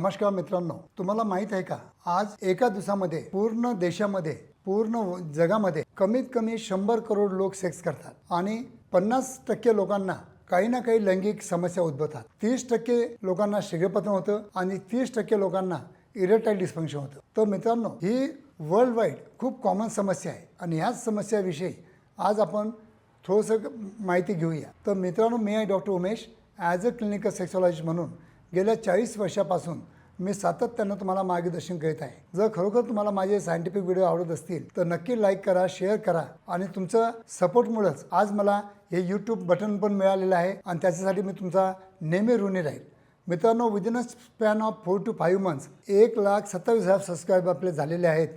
नमस्कार मित्रांनो तुम्हाला माहीत आहे का? आज एका दिवसामध्ये पूर्ण देशामध्ये पूर्ण जगामध्ये कमीत कमी शंभर करोड लोक सेक्स करतात आणि पन्नास टक्के लोकांना काही ना काही लैंगिक समस्या उद्भवतात. तीस टक्के लोकांना शीघ्रपतन होतं आणि तीस टक्के लोकांना इरेटाईल डिस्फंक्शन होतं. तर मित्रांनो ही वर्ल्ड वाईड खूप कॉमन समस्या आहे आणि ह्याच समस्याविषयी आज आपण थोडंसं माहिती घेऊया. तर मित्रांनो मी आहे doctor Umesh as a clinical sexologist म्हणून गेल्या चाळीस वर्षापासून मी सातत्यानं तुम्हाला मार्गदर्शन करीत आहे. जर खरोखर तुम्हाला माझे सायंटिफिक व्हिडिओ आवडत असतील तर नक्की लाईक करा शेअर करा आणि तुमचं सपोर्टमुळंच आज मला हे यूट्यूब बटन पण मिळालेलं आहे आणि त्याच्यासाठी मी तुमचा नेहमी ऋणी राहील. मित्रांनो within a span of four two five months एक लाख सत्तावीस हजार सबस्क्राईब आपले झालेले आहेत.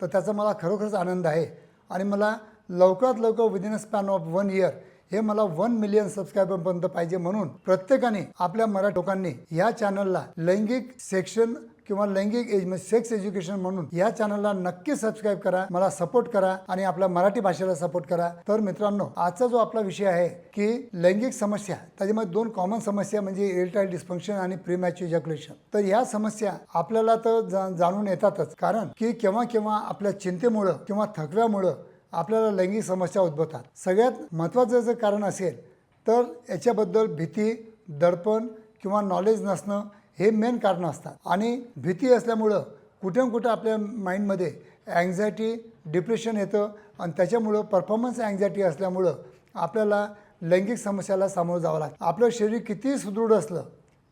तर त्याचा मला खरोखरच आनंद आहे आणि मला लवकरात लवकर within a span of one year हे मला वन मिलियन सबस्क्रायबरपर्यंत पाहिजे म्हणून प्रत्येकाने आपल्या मराठी लोकांनी या चॅनलला लैंगिक सेक्शन किंवा लैंगिक एज म्हणजे सेक्स एज्युकेशन म्हणून या चॅनलला नक्की सबस्क्राईब करा मला सपोर्ट करा आणि आपल्या मराठी भाषेला सपोर्ट करा. तर मित्रांनो आजचा जो आपला विषय आहे की लैंगिक समस्या त्याच्यामध्ये दोन कॉमन समस्या म्हणजे इरिटाईल डिस्फंक्शन आणि प्रीमॅच्युअर इजॅक्युलेशन तर ह्या समस्या आपल्याला तर जा- जाणून येतातच. कारण की केव्हा केव्हा आपल्या चिंतेमुळं किंवा थकव्यामुळं आपल्याला लैंगिक समस्या उद्भवतात. सगळ्यात महत्त्वाचं जर कारण असेल तर याच्याबद्दल भीती दडपण किंवा नॉलेज नसणं हे मेन कारणं असतात. आणि भीती असल्यामुळं कुठे कुठं आपल्या माइंडमध्ये अँझायटी डिप्रेशन येतं आणि त्याच्यामुळं परफॉर्मन्स अँझायटी असल्यामुळं आपल्याला लैंगिक समस्याला सामोरं जावं लागतं. आपलं शरीर कितीही सुदृढ असलं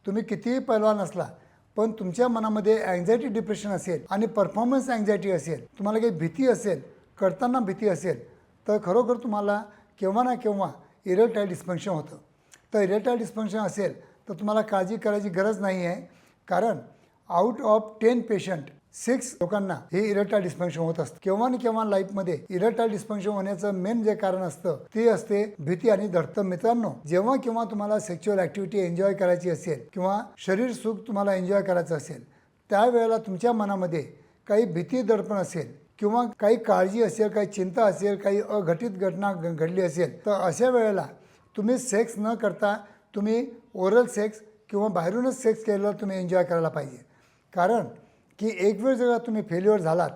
तुम्ही कितीही पैलवान असला पण तुमच्या मनामध्ये अँझायटी डिप्रेशन असेल आणि परफॉर्मन्स अँझायटी असेल तुम्हाला काही भीती असेल करताना भीती असेल तर खरोखर तुम्हाला केव्हा ना केव्हा इरेटाईल डिस्फंक्शन होतं. तर इरेटाईल डिस्फंक्शन असेल तर तुम्हाला काळजी करायची गरज नाही आहे. कारण out of ten patient six लोकांना हे इरेटाईल डिस्फंक्शन होत असतं. केव्हा ना केव्हा लाईफमध्ये इरेटाईल डिस्फंक्शन होण्याचं मेन जे कारण असतं ते असते भीती आणि धडतं मित्रांनो जेव्हा केव्हा तुम्हाला सेक्च्युअल ॲक्टिव्हिटी एन्जॉय करायची असेल किंवा शरीर सुख तुम्हाला एन्जॉय करायचं असेल त्यावेळेला तुमच्या मनामध्ये काही भीती दडपण असेल किंवा काही काळजी असेल काही चिंता असेल काही अघटित घटना घ- घडली असेल तर अशा वेळेला तुम्ही सेक्स न करता तुम्ही ओरल सेक्स किंवा बाहेरूनच सेक्स केलेला तुम्ही एन्जॉय करायला पाहिजे. कारण की एक वेळ जर तुम्ही फेल्युअर झालात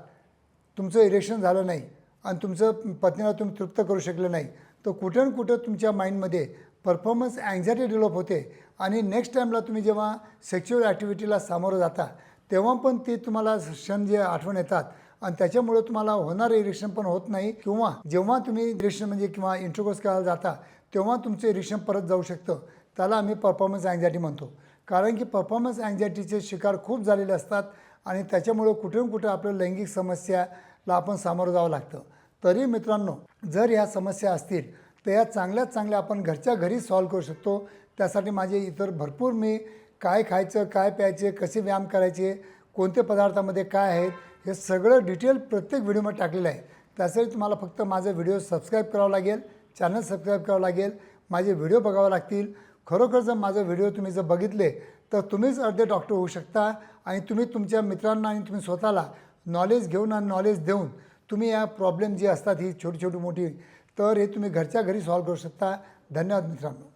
तुमचं इरेक्शन झालं नाही आणि तुमचं पत्नीला तुम्ही तृप्त करू शकलं नाही तर कुठं कुठं तुमच्या माइंडमध्ये परफॉर्मन्स अँझायटी डेव्हलप होते आणि नेक्स्ट टाईमला तुम्ही जेव्हा सेक्च्युअल ॲक्टिव्हिटीला सामोरं जाता तेव्हा पण ते तुम्हाला क्षण जे आठवण येतात आणि त्याच्यामुळे तुम्हाला होणारं इरेक्शन पण होत नाही. किंवा जेव्हा तुम्ही इरेक्शन म्हणजे किंवा इंटरकोर्स करायला जाता तेव्हा तुमचं इरेक्शन परत जाऊ शकतं. त्याला आम्ही परफॉर्मन्स अँझायटी म्हणतो. कारण की परफॉर्मन्स अँझायटीचे शिकार खूप झालेले असतात आणि त्याच्यामुळं कुठे कुठं आपल्या लैंगिक समस्याला आपण सामोरं जावं लागतं. तरी मित्रांनो जर ह्या समस्या असतील तर या चांगल्यात चांगल्या आपण घरच्या घरी सॉल्व करू शकतो. त्यासाठी माझे इतर भरपूर मी काय खायचं काय प्यायचे कसे व्यायाम करायचे कोणत्या पदार्थामध्ये काय आहेत हे सगळं डिटेल प्रत्येक व्हिडिओमध्ये टाकलेलं आहे. त्यासाठी तुम्हाला फक्त माझं व्हिडिओ सबस्क्राईब करावं लागेल चॅनल सबस्क्राईब करावं लागेल माझे व्हिडिओ बघावं लागतील. खरोखर जर माझं व्हिडिओ तुम्ही जर बघितले तर तुम्हीच अर्धे डॉक्टर होऊ शकता आणि तुम्ही तुमच्या मित्रांना आणि तुम्ही स्वतःला नॉलेज घेऊन आणि नॉलेज देऊन तुम्ही या प्रॉब्लेम जी असतात ही छोटी छोटी मोठी तर हे तुम्ही घरच्या घरी सॉल्व करू शकता. धन्यवाद मित्रांनो.